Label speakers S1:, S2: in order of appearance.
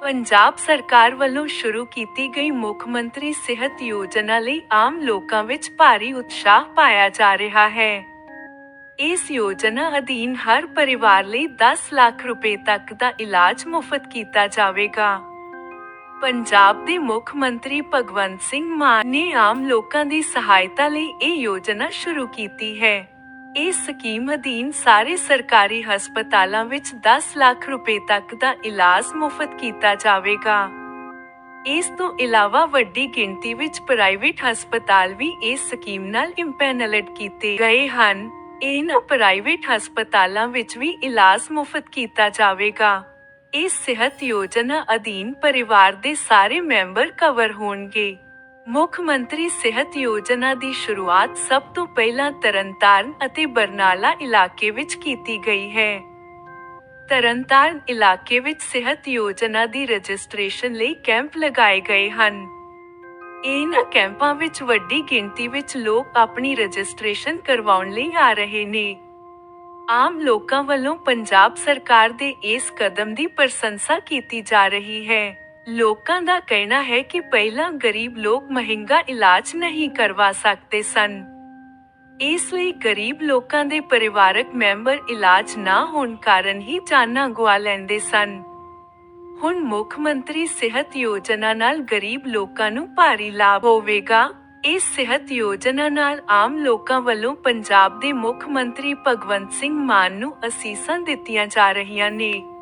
S1: ਪੰਜਾਬ ਸਰਕਾਰ ਵੱਲੋਂ ਸ਼ੁਰੂ ਕੀਤੀ ਗਈ ਮੁੱਖ ਮੰਤਰੀ ਸਿਹਤ ਯੋਜਨਾ ਲਈ ਆਮ ਲੋਕਾਂ ਵਿੱਚ ਭਾਰੀ ਉਤਸ਼ਾਹ ਪਾਇਆ ਜਾ ਰਿਹਾ ਹੈ। ਇਸ ਯੋਜਨਾ ਅਧੀਨ ਹਰ ਪਰਿਵਾਰ ਲਈ 10 ਲੱਖ ਰੁਪਏ ਤੱਕ ਦਾ ਇਲਾਜ ਮੁਫਤ ਕੀਤਾ ਜਾਵੇਗਾ। ਪੰਜਾਬ ਦੇ ਮੁੱਖ ਮੰਤਰੀ ਭਗਵੰਤ ਸਿੰਘ ਮਾਨ ਨੇ ਆਮ ਲੋਕਾਂ ਦੀ ਸਹਾਇਤਾ ਲਈ ਇਹ ਯੋਜਨਾ ਸ਼ੁਰੂ ਕੀਤੀ ਹੈ। ਇਸ ਸਕੀਮ ਅਧੀਨ ਸਾਰੇ ਸਰਕਾਰੀ ਹਸਪਤਾਲਾਂ ਵਿੱਚ 10 ਲੱਖ ਰੁਪਏ ਤੱਕ ਦਾ ਇਲਾਜ ਮੁਫਤ ਕੀਤਾ ਜਾਵੇਗਾ। ਇਸ ਤੋਂ ਇਲਾਵਾ ਵੱਡੀ ਗਿਣਤੀ ਵਿੱਚ ਪ੍ਰਾਈਵੇਟ ਹਸਪਤਾਲ ਵੀ ਇਸ ਸਕੀਮ ਨਾਲ ਇੰਪੈਨਲਡ ਕੀਤੇ ਗਏ ਹਨ। ਇਹਨਾਂ ਪ੍ਰਾਈਵੇਟ ਹਸਪਤਾਲਾਂ ਵਿੱਚ ਵੀ ਇਲਾਜ ਮੁਫਤ ਕੀਤਾ ਜਾਵੇਗਾ। ਇਸ ਸਿਹਤ ਯੋਜਨਾ ਅਧੀਨ ਪਰਿਵਾਰ ਦੇ ਸਾਰੇ ਮੈਂਬਰ ਕਵਰ ਹੋਣਗੇ। ਮੁੱਖ ਮੰਤਰੀ ਸਿਹਤ ਯੋਜਨਾ ਦੀ ਸ਼ੁਰੂਆਤ ਸਭ ਤੋਂ ਪਹਿਲਾਂ ਤਰਨਤਾਰਨ ਅਤੇ ਬਰਨਾਲਾ ਇਲਾਕੇ ਵਿੱਚ ਕੀਤੀ ਗਈ ਹੈ। ਤਰਨਤਾਰਨ ਇਲਾਕੇ ਵਿੱਚ ਸਿਹਤ ਯੋਜਨਾ ਦੀ ਰਜਿਸਟ੍ਰੇਸ਼ਨ ਲਈ ਕੈਂਪ ਲਗਾਏ ਗਏ ਹਨ। ਇਹਨਾਂ ਕੈਂਪਾਂ ਵਿੱਚ ਵੱਡੀ ਗਿਣਤੀ ਵਿੱਚ ਲੋਕ ਆਪਣੀ ਰਜਿਸਟ੍ਰੇਸ਼ਨ ਕਰਵਾਉਣ ਲਈ ਆ ਰਹੇ ਨੇ। ਆਮ ਲੋਕਾਂ ਵੱਲੋਂ ਪੰਜਾਬ ਸਰਕਾਰ ਦੇ ਇਸ ਕਦਮ ਦੀ ਪ੍ਰਸ਼ੰਸਾ ਕੀਤੀ ਜਾ ਰਹੀ ਹੈ। ਲੋਕਾਂ ਦਾ ਕਹਿਣਾ ਹੈ ਕਿ ਪਹਿਲਾਂ ਗਰੀਬ ਲੋਕ ਮਹਿੰਗਾ ਇਲਾਜ ਨਹੀਂ ਕਰਵਾ ਸਕਦੇ ਸਨ। ਇਸ ਲਈ ਗਰੀਬ ਲੋਕਾਂ ਦੇ ਪਰਿਵਾਰਕ ਮੈਂਬਰ ਇਲਾਜ ਨਾ ਹੋਣ ਕਾਰਨ ਹੀ ਜਾਨਾਂ ਗਵਾ ਲੈਂਦੇ ਸਨ। ਹੁਣ ਮੁੱਖ ਮੰਤਰੀ ਸਿਹਤ ਯੋਜਨਾ ਨਾਲ ਗਰੀਬ ਲੋਕਾਂ ਨੂੰ ਭਾਰੀ ਲਾਭ ਹੋਵੇਗਾ। ਇਸ ਸਿਹਤ ਯੋਜਨਾ ਨਾਲ ਆਮ ਲੋਕਾਂ ਵੱਲੋਂ ਪੰਜਾਬ ਦੇ ਮੁੱਖ ਮੰਤਰੀ ਭਗਵੰਤ ਸਿੰਘ ਮਾਨ ਨੂੰ ਅਸੀਸਾਂ ਦਿੱਤੀਆਂ ਜਾ ਰਹੀਆਂ ਨੇ।